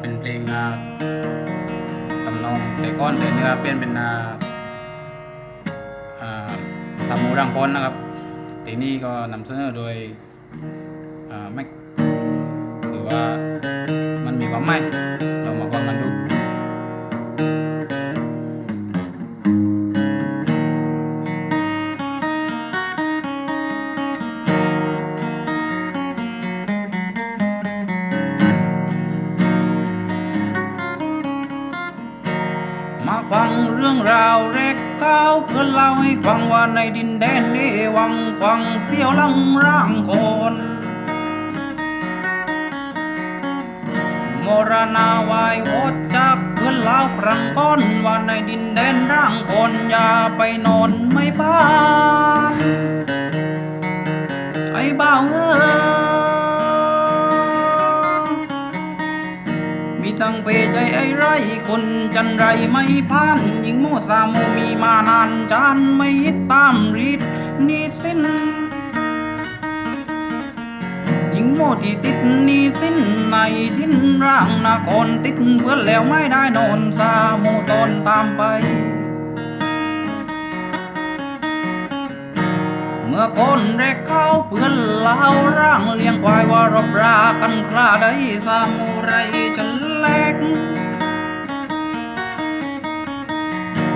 เป็นเพลงตำนองแต่ก้อนแต่เนื้อเปลี่ยนเป็นาสามูรังพลนะครับเพลงนี้ก็นำเสนอโดยอ่าแม็กคือว่ามันมีความหม ฟังเรื่องราวแรกก้าวเพื่อเล่าให้ฟังว่าในดินแดนนี้วังฟังเสียวลังร่างคนมรณาวายวอดจับเพื่อนเล่าครั้งก้อนว่าในดินแดนร่างคนอย่าไปนอนไม่บ้า เปใจไอ้ไรคนจันไรไม่พานหญิงโมสามมีมานานจานไม่ฮิตตามรีดนี่สิ้นหญิงโมที่ติดนี่สิ้นในทิ้นร่างนาครติดเพื่อนแล้วไม่ได้นอนสามูตอนตามไปเมื่อคนแรกเข้าเพื่อนเล่าร่างเลี้ยงควายว่ารบรากันคลาได้สามูไรฉัน ลก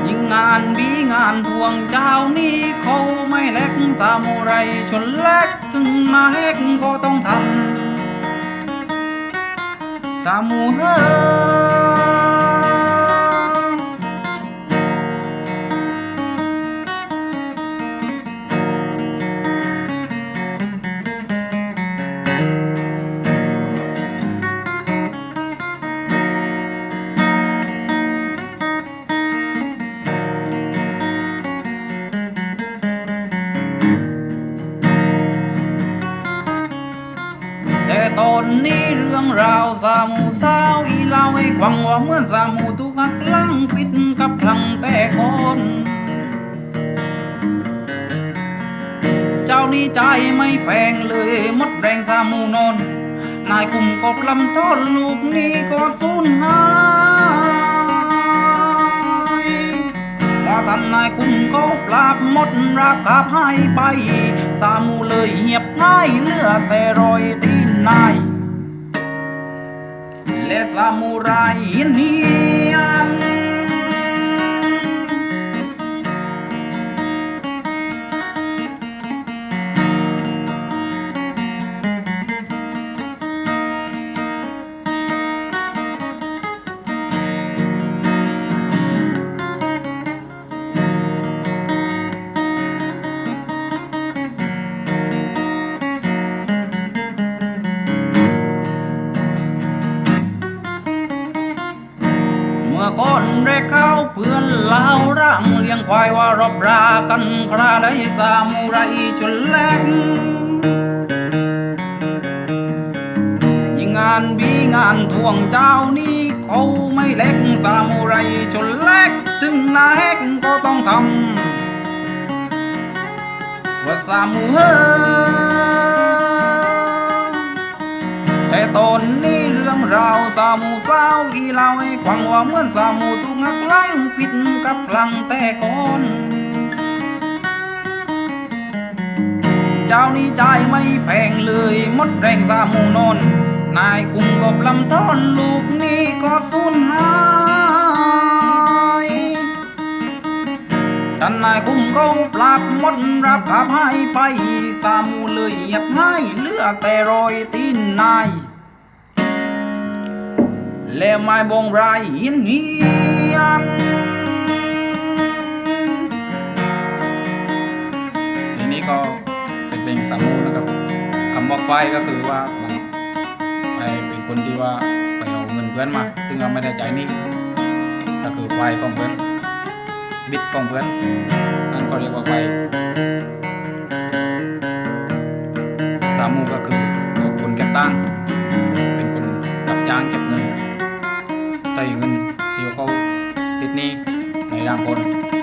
ยิ่งงานบีงานทวงเจ้านี่เขาไม่เล็กสามูไรชนเล็กถึงมาเฮกก็ต้องทำสามูเฮ ตอนนี้เรื่องราวสามูสาวอีเล่าให้ฟังว่าเมื่อสามูถูกหักลังปิดกับพลังแต่คนเจ้านี่ใจไม่แพงเลยมดแรงสามูนอนนายกุมก็ลำต้นลูกนี่ก็สูญหายพอทันนายกุมก็ปราบหมดราคาให้ไป สามูเลยเหียบง่ายเหลือแต่รอยตี นนายและซามูไรเนีย มื่อก่อนแรกเข้าเพื่อนเล่าร่างเลี้ยงควายว่ารบรากันคราได้สามูไรชนแลกยิ่งงานบีงานทวงเจ้านี่เขาไม่เล็กสามูไรชนแลกถึงนาแฮกก็ต้องทำว่าสามูเฮแต่ตอนนี้ เราสามูสาวอีเลาให้ฟังว่าเหมือนสามูถูกหักหลังปิดกับพลังแต่ก่อนเจ้านี่ใจไม่แพงเลยมดแรงสามูนอนนายคุมก็ปลำต้อนลูกนี่ก็สูญหายท่านนายคุมก็ปราบหมดรับขับให้ไป สามูเลยเหยียบให้เลือแต่รอยตีนนาย และไม้บงไรเนียนทีนี้ก็เป็นเพลงสามูนะครับคำว่าไฟก็คือว่าไปเป็นคนที่ว่าไปเอาเงินเพื่อนมาซึ่งเราไม่ได้ใจนี่ก็คือไฟของเพื่อนบิดของเพื่อนนั่นก็เรียกว่าไฟ ใ